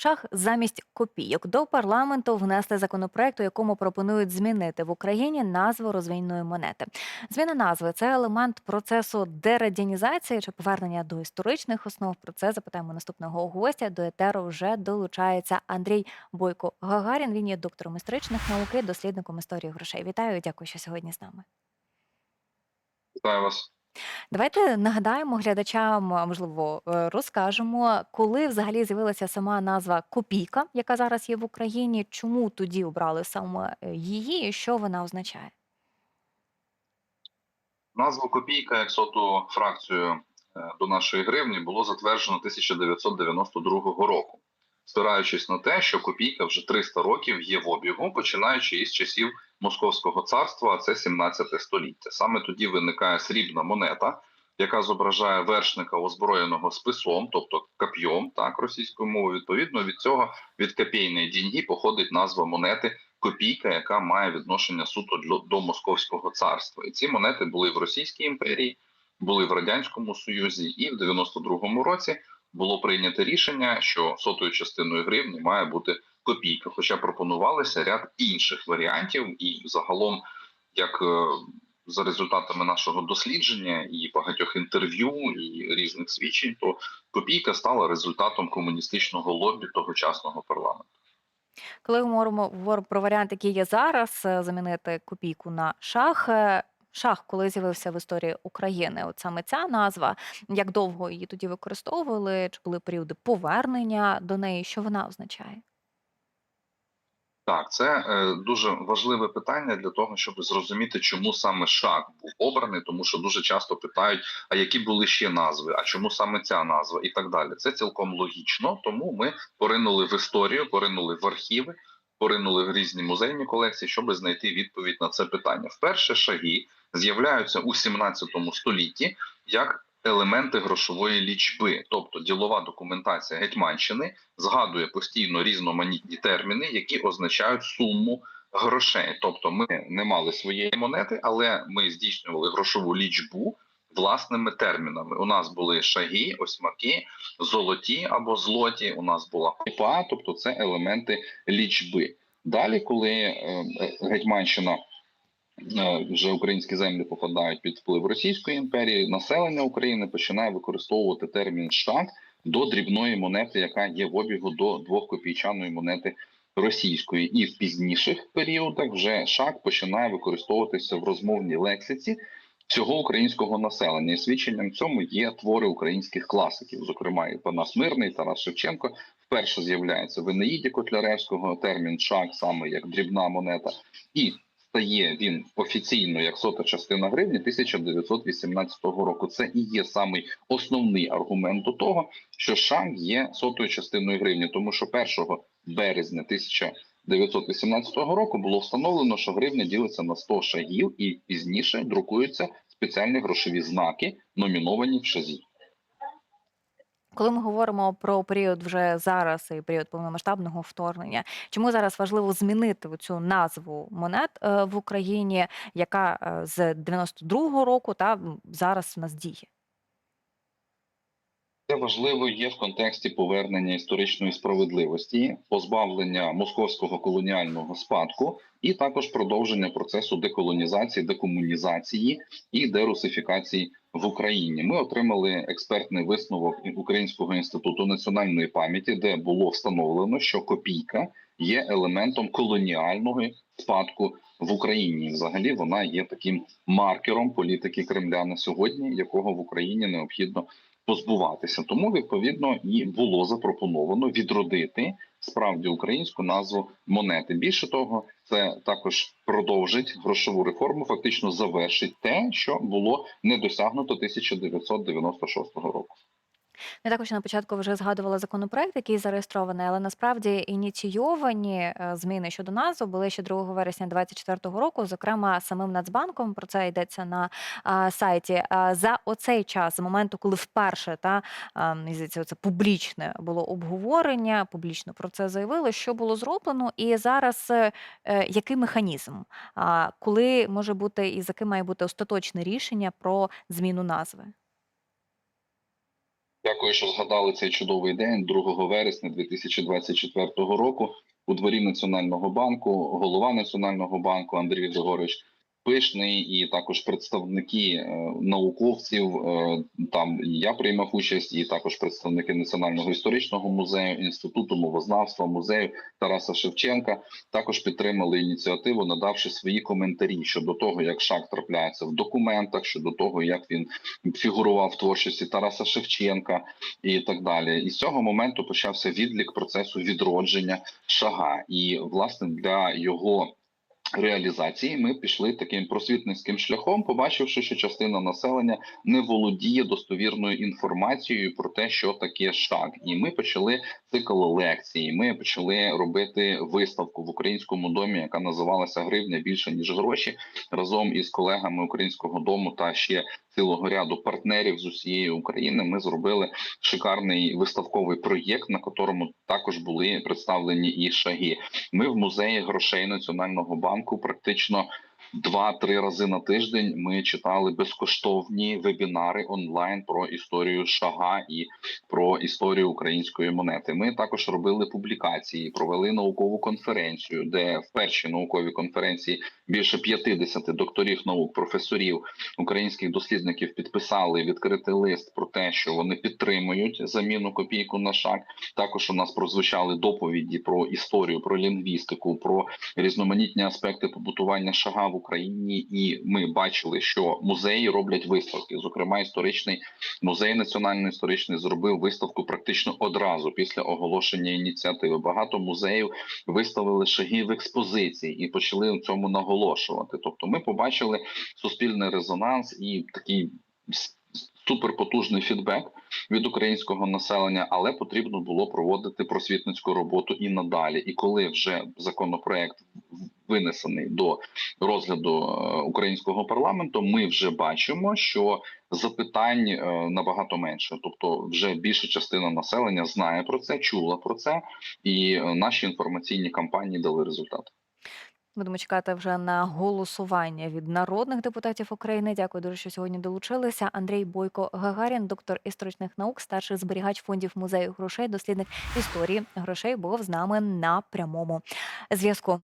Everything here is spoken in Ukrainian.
Шах замість копійок до парламенту внесли законопроект, у якому пропонують змінити в Україні назву розвійної монети. Зміна назви це елемент процесу дерадянізації чи повернення до історичних основ. Про це запитаємо наступного гостя. До етеру вже долучається Андрій Бойко Гагарін. Він є доктором історичних наук і дослідником історії грошей. Вітаю, дякую, що сьогодні з нами. Вітаю вас. Давайте нагадаємо глядачам, можливо, е, розкажемо, коли взагалі з'явилася сама назва копійка, яка зараз є в Україні. Чому тоді обрали саме е, її, і що вона означає? Назву копійка як соту фракцію е, до нашої гривні було затверджено 1992 року, спираючись на те, що копійка вже 300 років є в обігу, починаючи із часів Московського царства, а це 17 століття. Саме тоді виникає срібна монета, яка зображає вершника озброєного списом, тобто коп'йом, так російською мовою. Відповідно від цього від копійної діньги походить назва монети копійка, яка має відношення суто до, Московського царства. І ці монети були в Російській імперії, були в Радянському Союзі, і в 92-му році було прийнято рішення, що сотою частиною гривні має бути копійка. Хоча пропонувалися ряд інших варіантів, і загалом, як е, за результатами нашого дослідження і багатьох інтерв'ю і різних свідчень, то копійка стала результатом комуністичного лобі тогочасного парламенту. Коли ми говоримо, про варіант, який є зараз, е, замінити копійку на шах. Шах, коли з'явився в історії України, от саме ця назва, як довго її тоді використовували, чи були періоди повернення до неї, що вона означає? Так, це е, дуже важливе питання для того, щоб зрозуміти, чому саме шаг був обраний, тому що дуже часто питають, а які були ще назви, а чому саме ця назва, і так далі. Це цілком логічно, тому ми поринули в історію, поринули в архіви, поринули в різні музейні колекції, щоб знайти відповідь на це питання. Вперше шаги з'являються у 17 столітті як елементи грошової лічби, тобто ділова документація Гетьманщини згадує постійно різноманітні терміни, які означають суму грошей. Тобто, ми не мали своєї монети, але ми здійснювали грошову лічбу власними термінами. У нас були шаги, осьмаки, золоті або злоті. У нас була копа, тобто це елементи лічби. Далі, коли е, Гетьманщина е, вже українські землі попадають під вплив Російської імперії, населення України починає використовувати термін шаг до дрібної монети, яка є в обігу до двохкопійчаної монети російської, і в пізніших періодах вже шаг починає використовуватися в розмовній лексиці всього українського населення. І свідченням цьому є твори українських класиків, зокрема і Панас Мирний, Тарас Шевченко. Вперше з'являється в Енеїді Котляревського термін шаг саме як дрібна монета, і стає він офіційно як сота частина гривні 1918 року. Це і є самий основний аргумент до того, що шаг є сотою частиною гривні, тому що 1 березня 1918 року було встановлено, що гривня ділиться на 100 шагів, і пізніше друкуються спеціальні грошові знаки, номіновані в шазі. Коли ми говоримо про період вже зараз і період повномасштабного вторгнення, чому зараз важливо змінити цю назву монет е, в Україні, яка е, з 92-го року та зараз в нас діє? Це важливо є в контексті повернення історичної справедливості, позбавлення московського колоніального спадку, і також продовження процесу деколонізації, декомунізації і дерусифікації в Україні. Ми отримали експертний висновок Українського інституту національної пам'яті, де було встановлено, що копійка є елементом колоніального спадку в Україні. Взагалі вона є таким маркером політики Кремля на сьогодні, якого в Україні необхідно позбуватися. Тому відповідно і було запропоновано відродити справді українську назву монети. Більше того, це також продовжить грошову реформу, фактично завершить те, що було не досягнуто 1996 року. Я також на початку вже згадувала законопроект, який зареєстрований, але насправді ініційовані е, зміни щодо назви були ще 2 вересня 2024 року. Зокрема, самим Нацбанком про це йдеться на а, сайті. А, за оцей час, з моменту, коли вперше та а, це публічне було обговорення, публічно про це заявили, що було зроблено, і зараз е, е, який механізм, а, коли може бути і за ким має бути остаточне рішення про зміну назви. Дякую, що згадали цей чудовий день 2 вересня 2024 року. У дворі Національного банку голова Національного банку Андрій Григорович Пишний і також представники е, науковців. е, Там я приймав участь, і також представники Національного історичного музею, інституту мовознавства, музею Тараса Шевченка також підтримали ініціативу, надавши свої коментарі щодо того, як шаг трапляється в документах, щодо того, як він фігурував в творчості Тараса Шевченка і так далі. І з цього моменту почався відлік процесу відродження шага, і власне для його. Реалізації ми пішли таким просвітницьким шляхом, побачивши, що частина населення не володіє достовірною інформацією про те, що таке шаг, і ми почали цикл лекцій. Ми почали робити виставку в українському домі, яка називалася Гривня більше ніж гроші, разом із колегами українського дому та ще цілого ряду партнерів з усієї України. Ми зробили шикарний виставковий проєкт, на котрому також були представлені і шаги. Ми в музеї грошей Національного банку практично. Два-три рази на тиждень ми читали безкоштовні вебінари онлайн про історію шага і про історію української монети. Ми також робили публікації, провели наукову конференцію, де в першій науковій конференції більше 50 докторів наук, професорів, українських дослідників підписали відкритий лист про те, що вони підтримують заміну копійку на шаг. Також у нас прозвучали доповіді про історію, про лінгвістику, про різноманітні аспекти побутування шага в Україні. І ми бачили, що музеї роблять виставки. Зокрема, історичний музей національний історичний зробив виставку практично одразу після оголошення ініціативи. Багато музеїв виставили шаги в експозиції і почали у цьому наголошувати. Тобто, ми побачили суспільний резонанс і такий суперпотужний фідбек від українського населення, але потрібно було проводити просвітницьку роботу і надалі. І коли вже законопроект винесений до розгляду е, українського парламенту, ми вже бачимо, що запитань е, набагато менше. Тобто, вже більша частина населення знає про це, чула про це, і е, наші інформаційні кампанії дали результат. Будемо чекати вже на голосування від народних депутатів України. Дякую дуже, що сьогодні долучилися. Андрій Бойко Гагарін, доктор історичних наук, старший зберігач фондів музею грошей, дослідник історії грошей, був з нами на прямому зв'язку.